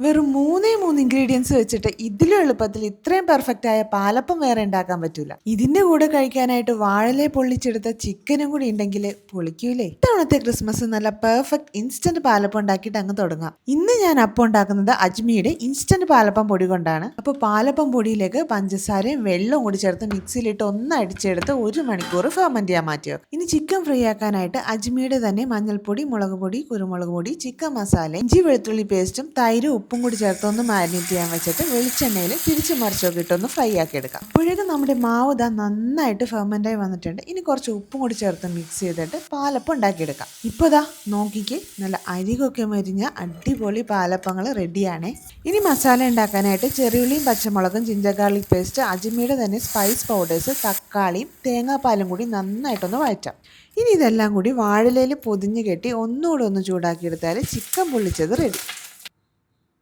വെറും മൂന്നേ മൂന്ന് ഇൻഗ്രീഡിയൻസ് വെച്ചിട്ട് ഇതിലും എളുപ്പത്തിൽ ഇത്രയും പെർഫെക്റ്റ് ആയ പാലപ്പം വേറെ ഉണ്ടാക്കാൻ പറ്റൂല. ഇതിന്റെ കൂടെ കഴിക്കാനായിട്ട് വാഴലെ പൊള്ളിച്ചെടുത്ത ചിക്കനും കൂടി ഉണ്ടെങ്കിൽ പൊളിക്കൂലേ. ഇത്തവണത്തെ ക്രിസ്മസ് നല്ല പെർഫെക്റ്റ് ഇൻസ്റ്റന്റ് പാലപ്പം ഉണ്ടാക്കിയിട്ട് അങ്ങ് തുടങ്ങാം. ഇന്ന് ഞാൻ അപ്പം ഉണ്ടാക്കുന്നത് അജ്മിയുടെ ഇൻസ്റ്റന്റ് പാലപ്പം പൊടി കൊണ്ടാണ്. അപ്പോൾ പാലപ്പം പൊടിയിലേക്ക് പഞ്ചസാരയും വെള്ളവും കൂടി ചേർത്ത് മിക്സിയിലിട്ട് ഒന്ന് അടിച്ചെടുത്ത് ഒരു മണിക്കൂർ ഫെർമെന്റ് ചെയ്യാൻ മാറ്റിയോ ഇനി ചിക്കൻ ഫ്രൈ ആക്കാനായിട്ട് അജ്മിയുടെ തന്നെ മഞ്ഞൾപ്പൊടി മുളക് പൊടി കുരുമുളക് പൊടി ചിക്കൻ മസാല ഇഞ്ചി വെളുത്തുള്ളി പേസ്റ്റും തൈരും ഉപ്പും കൂടി ചേർത്ത് ഒന്ന് മാരിനേറ്റ് ചെയ്യാൻ വെച്ചിട്ട് വെളിച്ചെണ്ണയിൽ തിരിച്ച് മറിച്ചൊക്കെ ഇട്ടൊന്ന് ഫ്രൈ ആക്കി എടുക്കാം. അപ്പോഴേക്കും നമ്മുടെ മാവ് ഇതാ നന്നായിട്ട് ഫെർമെന്റായി വന്നിട്ടുണ്ട്. ഇനി കുറച്ച് ഉപ്പും കൂടി ചേർത്ത് മിക്സ് ചെയ്തിട്ട് പാലപ്പം ഉണ്ടാക്കിയെടുക്കാം. ഇപ്പോൾ ഇതാ നോക്കിക്ക് നല്ല അരികൊക്കെ മരിഞ്ഞ അടിപൊളി പാലപ്പങ്ങൾ റെഡിയാണ് ഇനി മസാല ഉണ്ടാക്കാനായിട്ട് ചെറിയുള്ളിയും പച്ചമുളകും ഗാർലിക് പേസ്റ്റ് അജ്മിയുടെ തന്നെ സ്പൈസ് പൗഡേഴ്സ് തക്കാളിയും തേങ്ങാപ്പാലും കൂടി നന്നായിട്ടൊന്ന് വഴറ്റാം. ഇനി ഇതെല്ലാം കൂടി വാഴലയിൽ പൊതിഞ്ഞ് കെട്ടി ഒന്നുകൂടെ ഒന്ന് ചൂടാക്കിയെടുത്താൽ ചിക്കൻ പൊള്ളിച്ചത് റെഡി